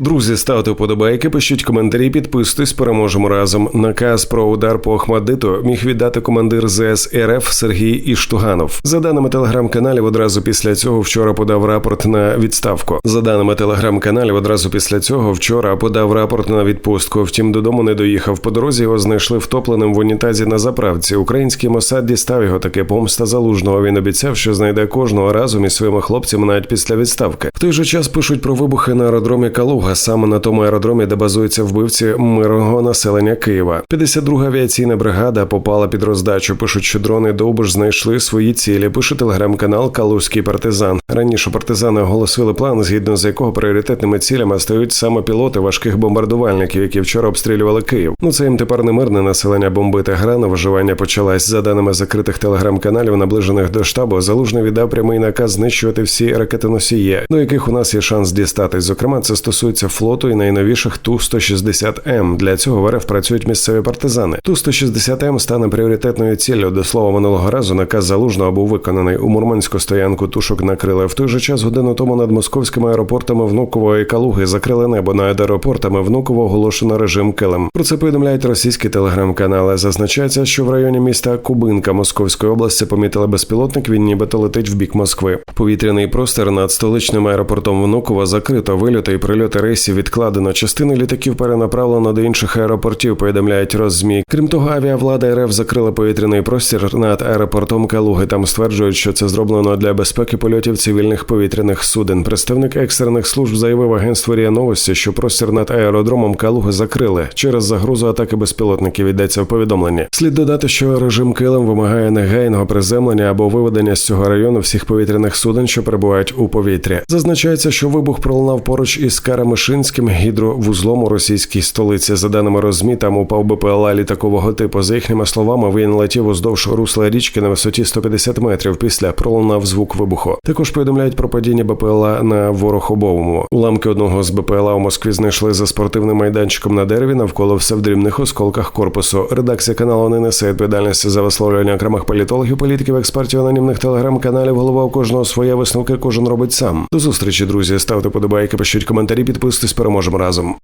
Друзі, ставте вподобайки, пишіть коментарі, підписуйтесь, переможемо разом. Наказ про удар по Ахмадиту міг віддати командир ЗС РФ Сергій Іштуганов. За даними телеграм-каналів, одразу після цього вчора подав рапорт на відставку. За даними телеграм-каналів, одразу після цього вчора подав рапорт на відпустку. Втім, додому не доїхав. По дорозі його знайшли втопленим в унітазі на заправці. Український Мосад дістав його таки помста залужного. Він обіцяв, що знайде кожного разом із своїми хлопцями навіть після відставки. В той же час пишуть про вибухи на аеродромі Калуга, саме на тому аеродромі, де базуються вбивці мирного населення Києва. 52-га авіаційна бригада попала під роздачу. Пишуть, що дрони Довбиш знайшли свої цілі. Пише телеграм-канал Калузький партизан. Раніше партизани оголосили план, згідно з якого пріоритетними цілями стають саме пілоти важких бомбардувальників, які вчора обстрілювали Київ. Ну це їм тепер не мирне населення бомбити. Гра на виживання почалась за даними закритих телеграм-каналів, наближених до штабу. Залужний віддав прямий наказ знищувати всі ракетоносії, до яких у нас є шанс дістатись. Зокрема, це стосується флоту і найновіших ту 160 м Для цього в РФ працюють місцеві партизани. Ту 160 м стане пріоритетною ціллю. До слова минулого разу наказ залужного був виконаний у Мурманську стоянку. Тушок накрили в той же час. Годину тому над московськими аеропортами Внуково і Калуги закрили небо над аеропортами Внуково оголошено режим Килим. Про це повідомляють російські телеграм-канали. Зазначається, що в районі міста Кубинка Московської області помітили безпілотник. Він нібито летить в бік Москви. Повітряний простір над столичним аеропортом Внуково закрито. Вильоти і прильоти рейсів відкладено. Частини літаків перенаправлено до інших аеропортів. Повідомляють Роззмі. Крім того, авіавлада РФ закрила повітряний простір над аеропортом Калуги. Там стверджують, що це зроблено для безпеки польотів цивільних повітряних суден. Представник екстрених служб заявив агентству РІА Новості, що простір над аеродромом Калуги закрили через загрозу атаки безпілотників. Йдеться в повідомленні. Слід додати, що режим Килим вимагає негайного приземлення або виведення з цього району всіх повітряних суден, що перебувають у повітрі. Зазначається, що вибух пролунав поруч із Карамишинським гідровузлом у російській столиці. За даними розмі, там упав БПЛА літакового типу. За їхніми словами, він летів уздовж русла річки на висоті 150 метрів. Після пролунав звук вибуху. Також повідомляють про падіння БПЛА на Ворохобовому. Уламки одного з БПЛА у Москві знайшли за спортивним майданчиком на дереві. Навколо все в дрібних осколках корпусу. Редакція каналу не несе відповідальності за висловлювання окремих політологів, політиків, експертів, анонімних телеграм-каналів. Голова у кожного своє висновки. Кожен робить сам. До зустрічі, друзі. Ставте подобайки, пишіть коментарі, підписуйтесь. Переможемо разом.